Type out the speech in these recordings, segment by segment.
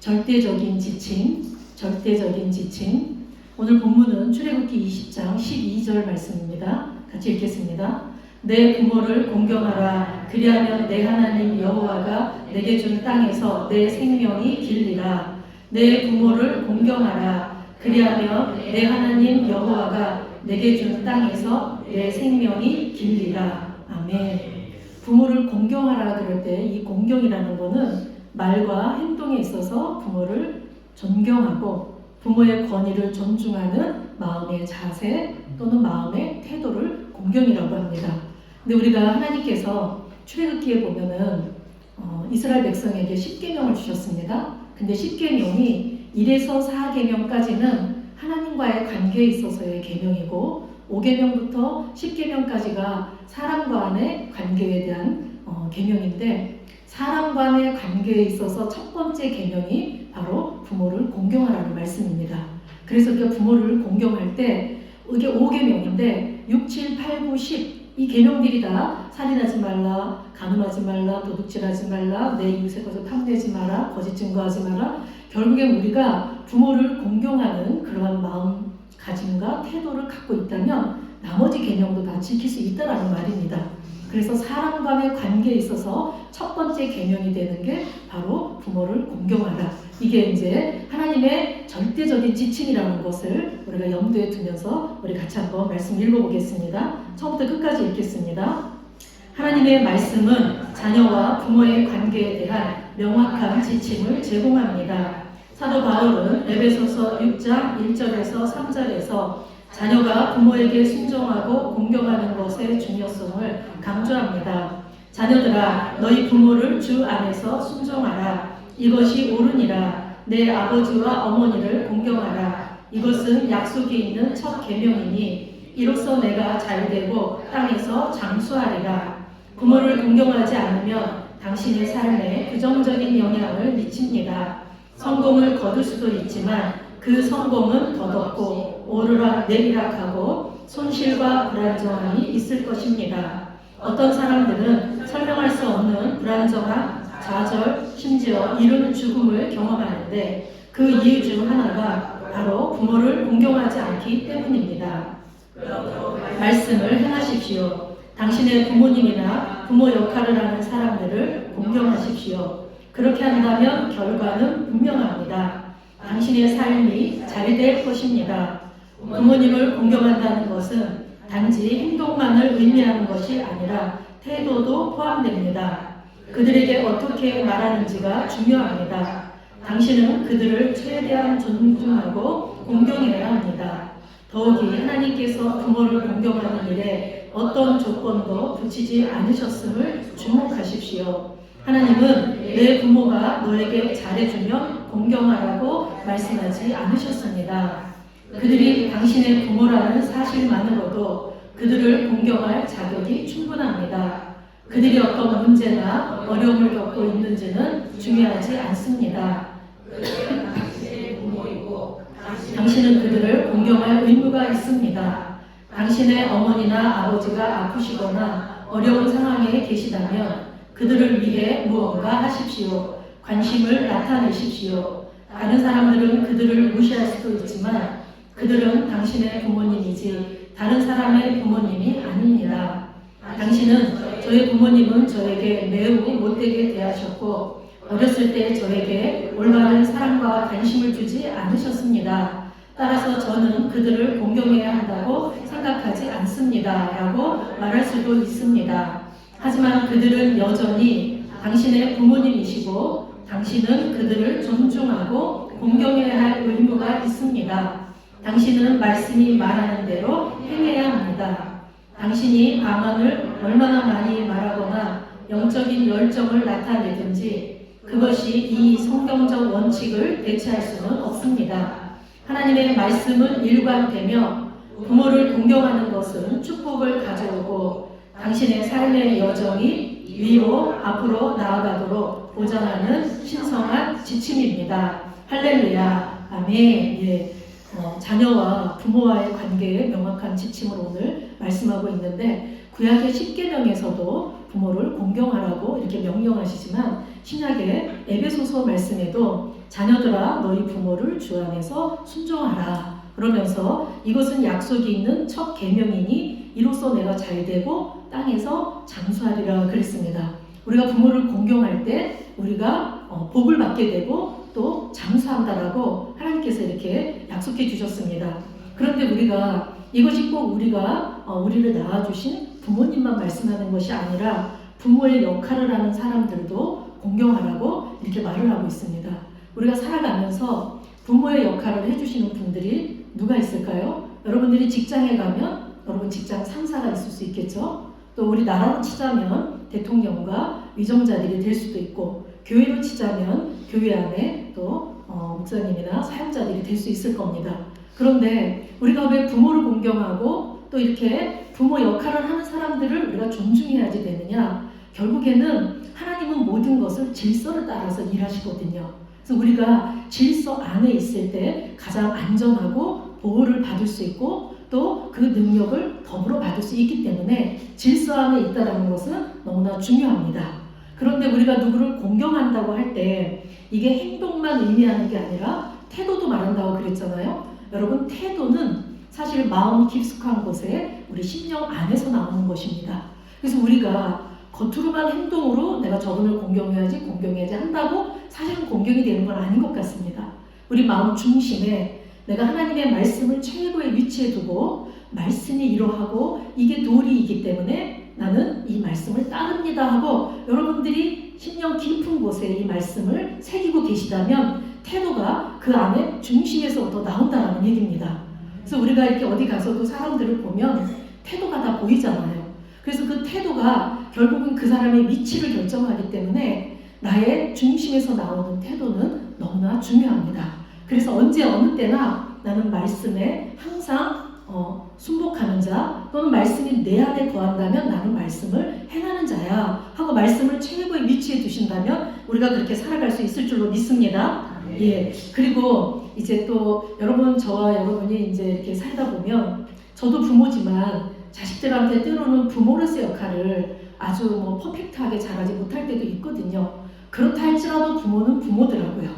절대적인 지침, 절대적인 지침. 오늘 본문은 출애굽기 20장 12절 말씀입니다. 같이 읽겠습니다. 내 부모를 공경하라. 그리하면 내 하나님 여호와가 내게 준 땅에서 내 생명이 길리라. 내 부모를 공경하라. 그리하면 내 하나님 여호와가 내게 준 땅에서 내 생명이 길리라. 아멘. 부모를 공경하라 그럴 때 이 공경이라는 거는 말과 행동에 있어서 부모를 존경하고 부모의 권위를 존중하는 마음의 자세 또는 마음의 태도를 공경이라고 합니다. 근데 우리가 하나님께서 출애굽기에 보면은 어, 이스라엘 백성에게 10계명을 주셨습니다. 근데 10계명이 1에서 4계명까지는 하나님과의 관계에 있어서의 계명이고 5계명부터 10계명까지가 사람 간의 관계에 대한 어, 계명인데 사람 간의 관계에 있어서 첫 번째 계명이 바로 부모를 공경하라는 말씀입니다. 그래서 우리가 부모를 공경할 때 이게 5계명인데 6, 7, 8, 9, 10이 계명들이 다 살인하지 말라, 간음하지 말라, 도둑질하지 말라, 내 이웃의 것을 탐내지 마라, 거짓 증거하지 마라. 결국엔 우리가 부모를 공경하는 그러한 마음가짐과 태도를 갖고 있다면 나머지 계명도 다 지킬 수 있다라는 말입니다. 그래서 사람 간의 관계에 있어서 첫 번째 계명이 되는 게 바로 부모를 공경하라. 이게 이제 하나님의 절대적인 지침이라는 것을 우리가 염두에 두면서 우리 같이 한번 말씀 읽어보겠습니다. 처음부터 끝까지 읽겠습니다. 하나님의 말씀은 자녀와 부모의 관계에 대한 명확한 지침을 제공합니다. 사도 바울은 에베소서 6장 1절에서 3절에서 자녀가 부모에게 순종하고 공경하는 것의 중요성을 강조합니다. 자녀들아 너희 부모를 주 안에서 순종하라. 이것이 옳으니라. 내 아버지와 어머니를 공경하라. 이것은 약속이 있는 첫 계명이니 이로써 내가 잘되고 땅에서 장수하리라. 부모를 공경하지 않으면 당신의 삶에 부정적인 영향을 미칩니다. 성공을 거둘 수도 있지만 그 성공은 덧없고 오르락 내리락하고 손실과 불안정함이 있을 것입니다. 어떤 사람들은 설명할 수 없는 불안정함, 좌절, 심지어 이른 죽음을 경험하는데 그 이유 중 하나가 바로 부모를 공경하지 않기 때문입니다. 말씀을 행하십시오. 당신의 부모님이나 부모 역할을 하는 사람들을 공경하십시오. 그렇게 한다면 결과는 분명합니다. 당신의 삶이 잘 될 것입니다. 부모님을 공경한다는 것은 단지 행동만을 의미하는 것이 아니라 태도도 포함됩니다. 그들에게 어떻게 말하는지가 중요합니다. 당신은 그들을 최대한 존중하고 공경해야 합니다. 더욱이 하나님께서 부모를 공경하는 일에 어떤 조건도 붙이지 않으셨음을 주목하십시오. 하나님은 내 부모가 너에게 잘해주면 공경하라고 말씀하지 않으셨습니다. 그들이 당신의 부모라는 사실만으로도 그들을 공경할 자격이 충분합니다. 그들이 어떤 문제나 어려움을 겪고 있는지는 중요하지 않습니다. 당신은 그들을 공경할 의무가 있습니다. 당신의 어머니나 아버지가 아프시거나 어려운 상황에 계시다면 그들을 위해 무언가 하십시오. 관심을 나타내십시오. 다른 사람들은 그들을 무시할 수도 있지만 그들은 당신의 부모님이지 다른 사람의 부모님이 아닙니다. 당신은 저의 부모님은 저에게 매우 못되게 대하셨고 어렸을 때 저에게 올바른 사랑과 관심을 주지 않으셨습니다. 따라서 저는 그들을 공경해야 한다고 생각하지 않습니다. 라고 말할 수도 있습니다. 하지만 그들은 여전히 당신의 부모님이시고 당신은 그들을 존중하고 공경해야 할 의무가 있습니다. 당신은 말씀이 말하는 대로 행해야 합니다. 당신이 방언을 얼마나 많이 말하거나 영적인 열정을 나타내든지 그것이 이 성경적 원칙을 대체할 수는 없습니다. 하나님의 말씀은 일관되며 부모를 공경하는 것은 축복을 가져오고 당신의 삶의 여정이 위로 앞으로 나아가도록 보장하는 신성한 지침입니다. 할렐루야. 아멘. 예. 어, 자녀와 부모와의 관계에 명확한 지침을 오늘 말씀하고 있는데 구약의 10계명에서도 부모를 공경하라고 이렇게 명령하시지만 신약의 에베소서 말씀에도 자녀들아 너희 부모를 주 안에서 순종하라 그러면서 이것은 약속이 있는 첫 계명이니 이로써 내가 잘 되고 땅에서 장수하리라 그랬습니다. 우리가 부모를 공경할 때 우리가 어, 복을 받게 되고 또 장수한다라고 하나님께서 이렇게 약속해 주셨습니다. 그런데 우리가 이것이 꼭 우리가 어, 우리를 낳아주신 부모님만 말씀하는 것이 아니라 부모의 역할을 하는 사람들도 공경하라고 이렇게 말을 하고 있습니다. 우리가 살아가면서 부모의 역할을 해주시는 분들이 누가 있을까요? 여러분들이 직장에 가면 여러분 직장 상사가 있을 수 있겠죠? 또 우리 나라로 치자면 대통령과 위정자들이 될 수도 있고 교회로 치자면 교회 안에 또 어, 목사님이나 사역자들이 될 수 있을 겁니다. 그런데 우리가 왜 부모를 공경하고 또 이렇게 부모 역할을 하는 사람들을 우리가 존중해야지 되느냐? 결국에는 하나님은 모든 것을 질서를 따라서 일하시거든요. 그래서 우리가 질서 안에 있을 때 가장 안전하고 보호를 받을 수 있고 또 그 능력을 더불어 받을 수 있기 때문에 질서 안에 있다는 것은 너무나 중요합니다. 그런데 우리가 누구를 공경한다고 할 때 이게 행동만 의미하는 게 아니라 태도도 말한다고 그랬잖아요. 여러분 태도는 사실 마음 깊숙한 곳에 우리 심령 안에서 나오는 것입니다. 그래서 우리가 겉으로만 행동으로 내가 저분을 공경해야지 공경해야지 한다고 사실은 공경이 되는 건 아닌 것 같습니다. 우리 마음 중심에 내가 하나님의 말씀을 최고의 위치에 두고 말씀이 이러하고 이게 도리이기 때문에 나는 이 말씀을 따릅니다 하고 여러분들이 심령 깊은 곳에 이 말씀을 새기고 계시다면 태도가 그 안에 중심에서부터 나온다는 얘기입니다. 그래서 우리가 이렇게 어디 가서도 사람들을 보면 태도가 다 보이잖아요. 그래서 그 태도가 결국은 그 사람의 위치를 결정하기 때문에 나의 중심에서 나오는 태도는 너무나 중요합니다. 그래서 언제 어느 때나 나는 말씀에 항상 어, 순복하는 자 또는 말씀이 내 안에 거한다면 나는 말씀을 행하는 자야 하고 말씀을 최고의 위치에 두신다면 우리가 그렇게 살아갈 수 있을 줄로 믿습니다. 예. 그리고 이제 또 여러분 저와 여러분이 이제 이렇게 살다 보면 저도 부모지만 자식들한테 때로는 부모로서 역할을 아주 뭐 퍼펙트하게 잘하지 못할 때도 있거든요. 그렇다 할지라도 부모는 부모더라고요.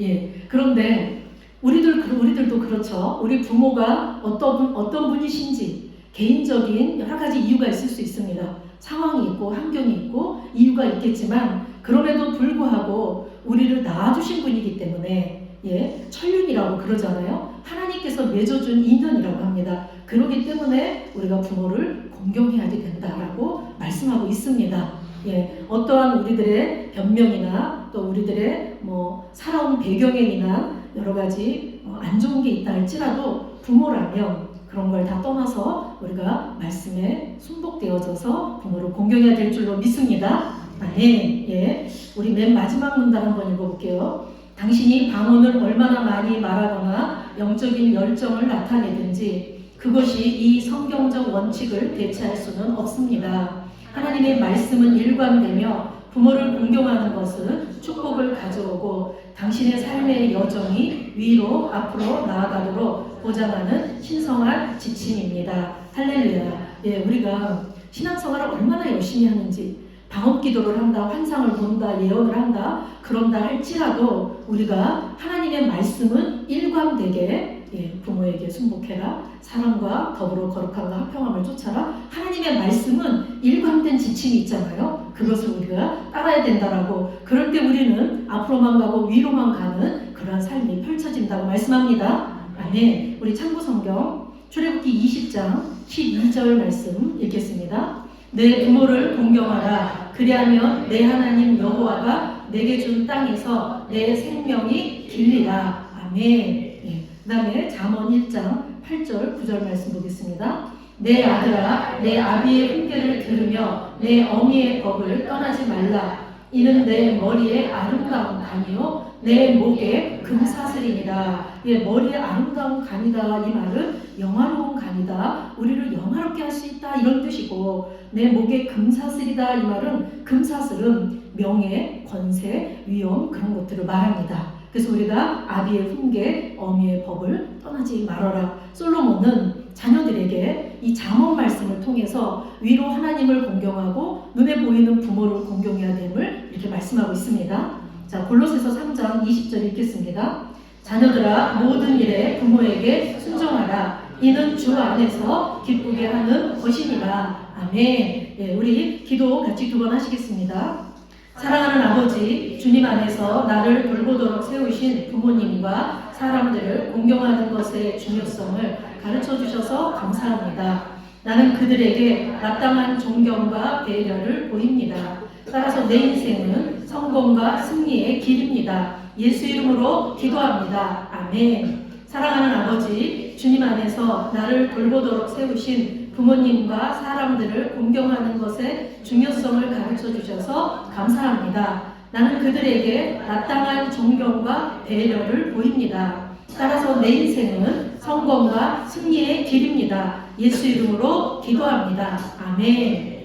예. 그런데 우리들 우리들도 그렇죠. 우리 부모가 어떤 분, 어떤 분이신지 개인적인 여러 가지 이유가 있을 수 있습니다. 상황이 있고 환경이 있고 이유가 있겠지만 그럼에도 불구하고 우리를 낳아주신 분이기 때문에 예 천륜이라고 그러잖아요. 하나님께서 맺어준 인연이라고 합니다. 그러기 때문에 우리가 부모를 공경해야지 된다라고 말씀하고 있습니다. 예, 어떠한 우리들의 변명이나 또 우리들의 뭐 살아온 배경에 인한 여러 가지 어, 안 좋은 게 있다 할지라도 부모라면 그런 걸 다 떠나서 우리가 말씀에 순복되어져서 부모를 공경해야 될 줄로 믿습니다. 아멘. 예. 우리 맨 마지막 문단 한번 읽어볼게요. 당신이 방언을 얼마나 많이 말하거나 영적인 열정을 나타내든지 그것이 이 성경적 원칙을 대체할 수는 없습니다. 하나님의 말씀은 일관되며 부모를 공경하는 것은 축복을 가져오고 당신의 삶의 여정이 위로 앞으로 나아가도록 보장하는 신성한 지침입니다. 할렐루야. 예, 우리가 신앙생활을 얼마나 열심히 하는지 방언 기도를 한다, 환상을 본다, 예언을 한다, 그런다 할지라도 우리가 하나님의 말씀은 일관되게 예, 부모에게 순복해라, 사랑과 더불어 거룩함과 화평함을 쫓아라. 하나님의 말씀은 일관된 지침이 있잖아요. 그것을 우리가 따라야 된다라고. 그럴 때 우리는 앞으로만 가고 위로만 가는 그러한 삶이 펼쳐진다고 말씀합니다. 아멘. 우리 참고 성경 출애굽기 20장 12절 말씀 읽겠습니다. 내 부모를 공경하라. 그리하면 내 하나님 여호와가 내게 준 땅에서 내 생명이 길리라. 아멘. 예. 그 다음에 잠언 1장 8절 9절 말씀 보겠습니다. 내 아들아 내 아비의 훈계를 들으며 내 어미의 법을 떠나지 말라. 이는 내 머리에 아름다운 간이요 내 목에 금사슬이니라. 예, 머리에 아름다운 간이다. 이 말은 영화로운 간이다. 우리를 영화롭게 할 수 있다. 이런 뜻이고 내 목에 금사슬이다. 이 말은 금사슬은 명예, 권세, 위엄 그런 것들을 말합니다. 그래서 우리가 아비의 훈계, 어미의 법을 떠나지 말아라. 솔로몬은 자녀들에게 이 잠언 말씀을 통해서 위로 하나님을 공경하고 눈에 보이는 부모를 공경해야 됨을 이렇게 말씀하고 있습니다. 자, 골로새서 3장 20절 읽겠습니다. 자녀들아 모든 일에 부모에게 순종하라. 이는 주 안에서 기쁘게 하는 것이니라. 아멘. 예, 우리 기도 같이 두 번 하시겠습니다. 사랑하는 아버지, 주님 안에서 나를 돌보도록 세우신 부모님과 사람들을 공경하는 것의 중요성을 가르쳐 주셔서 감사합니다. 나는 그들에게 마땅한 존경과 배려를 보입니다. 따라서 내 인생은 성공과 승리의 길입니다. 예수 이름으로 기도합니다. 아멘. 사랑하는 아버지, 주님 안에서 나를 돌보도록 세우신 부모님과 사람들을 공경하는 것의 중요성을 가르쳐 주셔서 감사합니다. 나는 그들에게 마땅한 존경과 배려를 보입니다. 따라서 내 인생은 성공과 승리의 길입니다. 예수 이름으로 기도합니다. 아멘.